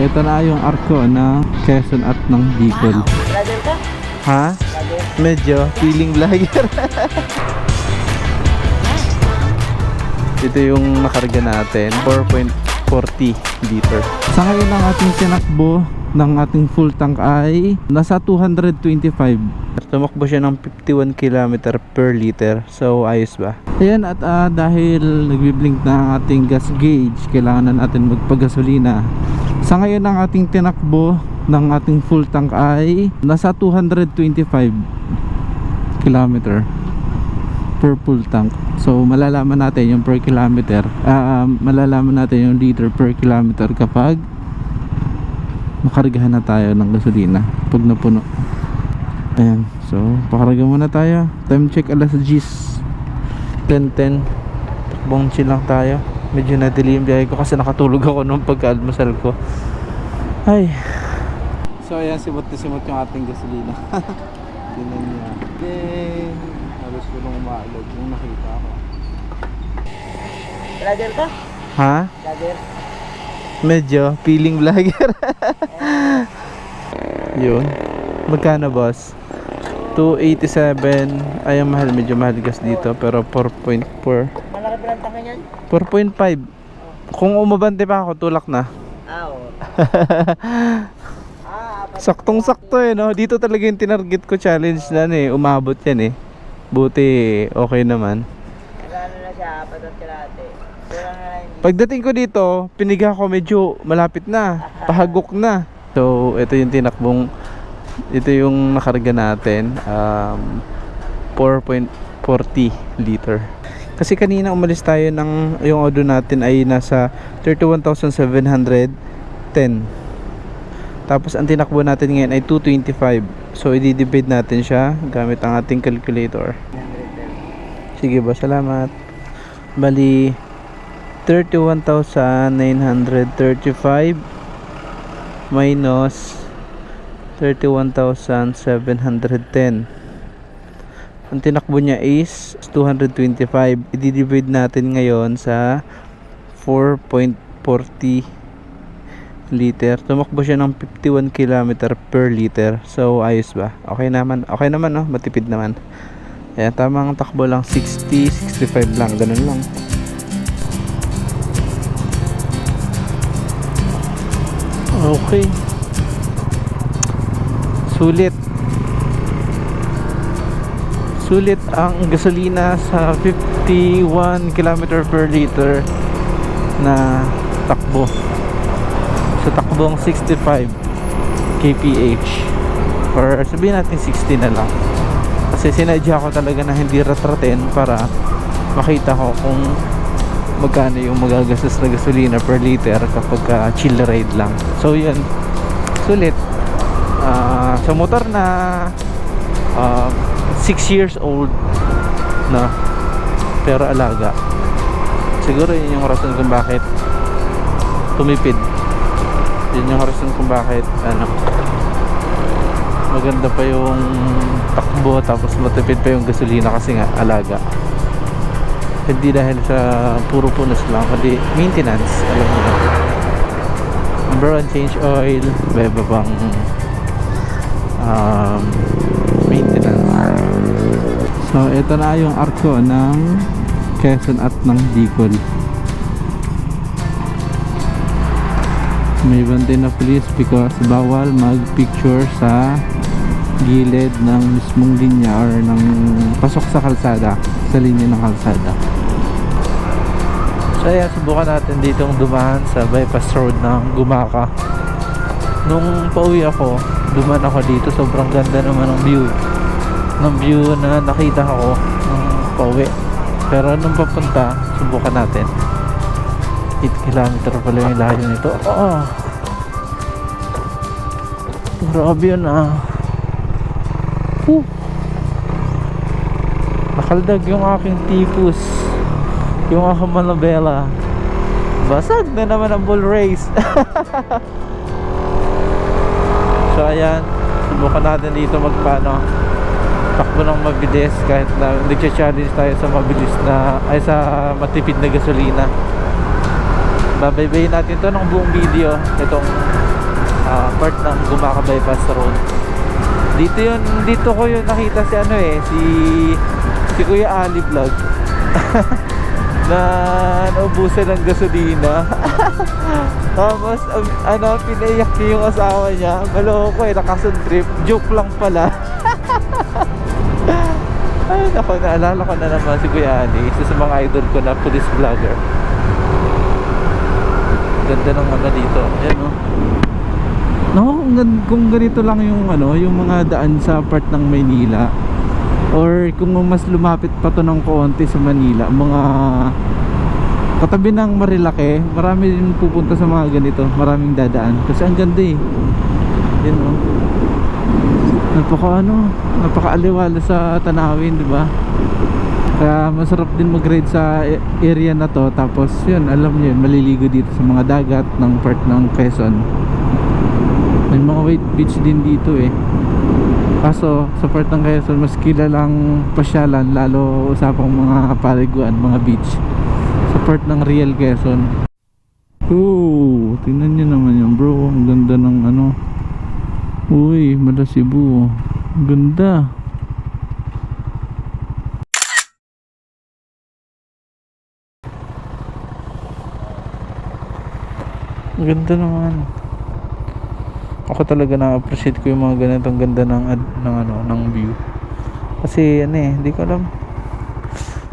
Ito na yung arko ng Quezon at ng Bicol. Vlogger ka? Ha? Medyo feeling vlogger. Ito yung nakarga natin, 4.40 liter. Sa ngayon ang ating tinakbo ng ating full tank ay nasa 225. Tumakbo siya ng 51 km per liter. So ayos ba? Ayan at ah, dahil nagbiblink na ang ating gas gauge, kailangan na natin magpagasolina. Sa ngayon ang ating tinakbo ng ating full tank ay nasa 225 kilometer per full tank. So malalaman natin yung per kilometer, ah, malalaman natin yung liter per kilometer kapag makargahan na tayo ng gasolina pag napuno. Ayan. So, pakarga muna tayo. Time check alas 10. 10.10. Takbong chill lang tayo. Medyo nadilim biyahe ko kasi nakatulog ako nung pagka-almusal ko. Ay. So, ayan, simot na simot yung ating gasolina. Tingnan niya. Then, halos ko nung umaalog nung nakita ako. Vlogger ka? Ha? Vlogger? Medyo, feeling vlogger. Yun. Magkano boss? 287. Ay, ang mahal. Medyo mahal gas dito. Pero 4.4. Malaki brand ka yan? 4.5. Kung umabante pa ako, tulak na. Ah, oo. ah, apat. Saktong sakto eh, no? Dito talaga yung tinarget ko challenge na eh. Umabot yan eh. Buti, okay naman. Nagano na siya, apat at kalate. Kulang na lang yung Pagdating ko dito, piniga ko medyo malapit na. Pahagok na. So, ito yung tinakbong ito yung nakarga natin um, 4.40 liter kasi kanina umalis tayo ng yung auto natin ay nasa 31,710 tapos ang tinakbo natin ngayon ay 225 so i-divide natin siya gamit ang ating calculator. Sige ba salamat. Bali 31,935 minus 31,710 ang tinakbo niya is 225 i-divide natin ngayon sa 4.40 liter. Tumakbo siya ng 51 km per liter. So ayos ba? Okay naman. Okay naman no matipid naman. Ayan, tamang takbo lang. 60, 65 lang, ganun lang. Okay. Sulit. Sulit ang gasolina sa 51 km per liter na takbo. Sa takbong 65 kph or sabihin natin 60 na lang. Kasi sinadya ko talaga na hindi ratratin para makita ko kung magkano yung magagastos na gasolina per liter kapag ka chill ride lang. So yun, sulit. Ah, sa motor na 6 years old na pero alaga. Siguro yun yung rason kung bakit tumipid. Yun yung rason kung bakit ano maganda pa yung takbo tapos matipid pa yung gasolina kasi nga alaga hindi dahil sa puro punas lang kundi maintenance alam mo na one change oil may iba pang um, so ito na yung arko ng Quezon at ng Bicol. May bantay na police because bawal mag picture sa gilid ng mismong linya or ng pasok sa kalsada sa linya ng kalsada. So ayan subukan natin ditong dumaan sa bypass road ng Gumaka nung pauwi ako dumaan ako dito sobrang ganda naman ng view ng view na nakita ko nung pauwi pero nung papunta subukan natin 8 kilometer pala yung layo nito oo grabe yun ah Whew. Nakaldag yung aking tipus. Yung aking manobela. Basag na naman ang bull race. so ayan, subukan natin dito magpano takbo ng mabilis kahit na nagcha-challenge tayo sa mabilis na ay sa matipid na gasolina. Babaybayin natin to ng buong video itong ah, part ng Gumaka Bypass Road. Dito yun, dito ko yun nakita si ano eh, si si Kuya Ali Vlog. na naubusan ng gasolina. Tapos, um, ano, pinaiyak niya yung asawa niya. Maloko eh, nakasun trip. Joke lang pala. Ay, nako, naalala ko na naman si Kuya Ali. Isa sa mga idol ko na police vlogger. Ganda ng ano dito. Ayan oh. No, kung ganito lang yung ano, yung mga daan sa part ng Maynila or kung mas lumapit pa to ng konti sa Manila, mga katabi ng Marilake, marami din pupunta sa mga ganito, maraming dadaan kasi ang ganda eh. Yan oh. Napaka ano, napakaaliwala sa tanawin, di ba? Kaya masarap din mag-ride sa a- area na to tapos yun, alam niyo yun, maliligo dito sa mga dagat ng part ng Quezon. May mga white beach din dito eh. Kaso sa part ng Quezon mas kilalang pasyalan lalo usapang mga paliguan, mga beach. Sa part ng Real Quezon. Oo, tingnan niyo naman yan bro. Ang ganda ng ano. Uy, mala Cebu. Ganda. Ganda naman. Ako talaga na-appreciate ko yung mga ganitong ganda ng ad- ng ano, ng view. Kasi ano eh, hindi ko alam.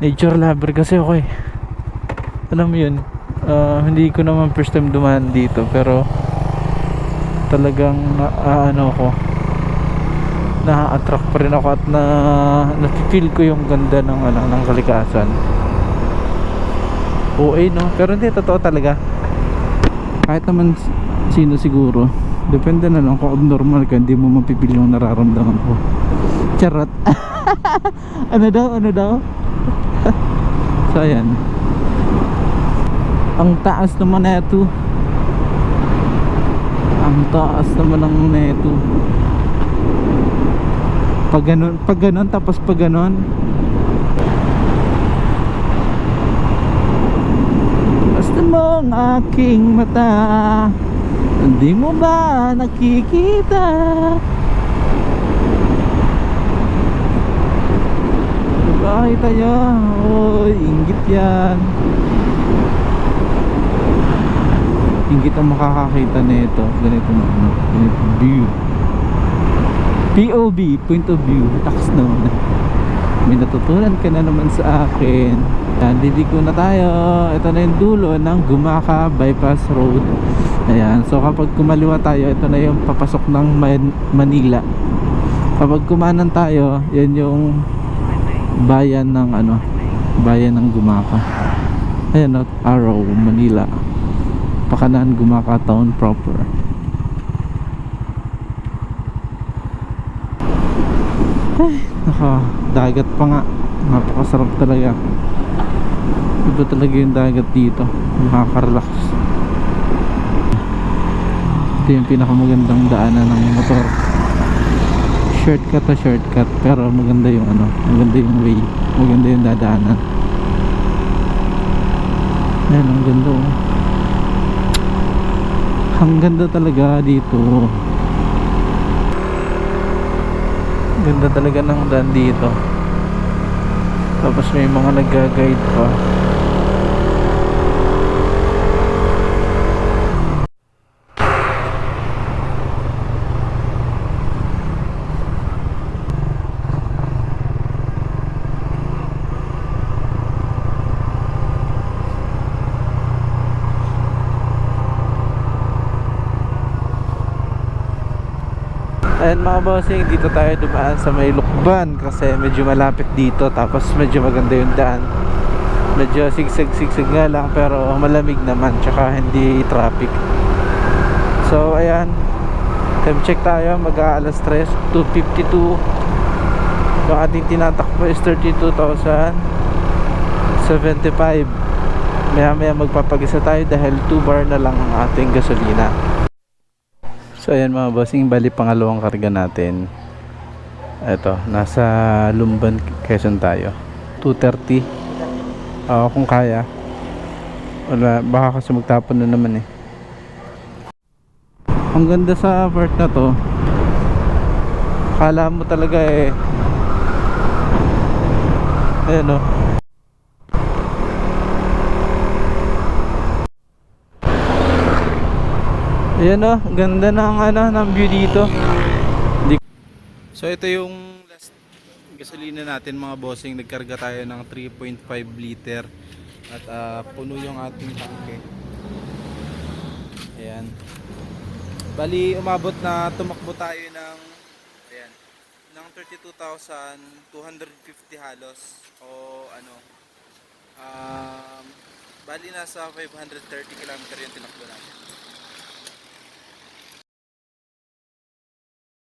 Nature lover kasi ako eh. Alam mo yun, ah, hindi ko naman first time dumaan dito pero talagang ah, ano ko na-attract pa rin ako at na na-feel ko yung ganda ng ano, ng kalikasan. OA no, pero hindi totoo talaga. Kahit naman sino siguro, depende na lang kung abnormal ka, hindi mo mapipil yung nararamdaman ko. Charot. ano daw, ano daw? so ayan. Ang taas naman na ito. Ang taas naman ng neto. Pag ganun, pag ganun, tapos pag ganun. Basta mo ang aking mata Hindi mo ba nakikita Bakit tayo? Oy, inggit yan Inggit ang makakakita nito Ganito na ano Ganito view. POV, point of view Takas naman. May natutunan ka na naman sa akin. Yan, didiko na tayo. Ito na yung dulo ng Gumaka Bypass Road. Ayan, so kapag kumaliwa tayo ito na yung papasok ng Man- Manila. Kapag kumanan tayo yan yung bayan ng ano bayan ng Gumaka ayan no, Arrow, Manila pakanan Gumaka Town proper Naka, dagat pa nga. Napakasarap talaga. Iba talaga yung dagat dito. Nakaka-relax. Ito yung pinakamagandang daanan ng motor. Shortcut to shortcut. Pero maganda yung ano, maganda yung way. Maganda yung dadaanan. Ayan, ang ganda oh. Ang ganda talaga dito. Ganda talaga ng daan dito. Tapos may mga nag-guide pa. Ayan mga bossing, dito tayo dumaan sa may Lukban kasi medyo malapit dito tapos medyo maganda yung daan. Medyo sigsag-sigsag nga lang pero malamig naman tsaka hindi traffic. So ayan, time check tayo mag alas 3, 2.52. Yung ating tinatakbo is 32,075. Maya maya magpapagisa tayo dahil 2 bar na lang ang ating gasolina. So ayan mga bossing, bali pangalawang karga natin. Ito, nasa Lumban, Quezon tayo. 2.30. Oo, kung kaya. Wala, baka kasi magtapon na naman eh. Ang ganda sa part na to. Kala mo talaga eh. Ayan oh. Ayan o, ganda ng ano, ng view dito. Di- So ito yung last gasolina natin mga bossing. Nagkarga tayo ng 3.5 liter at ah, puno yung ating tangke. Ayan. Bali umabot na tumakbo tayo ng ayan, ng 32,250 halos o ano um, bali nasa 530 km yung tinakbo natin.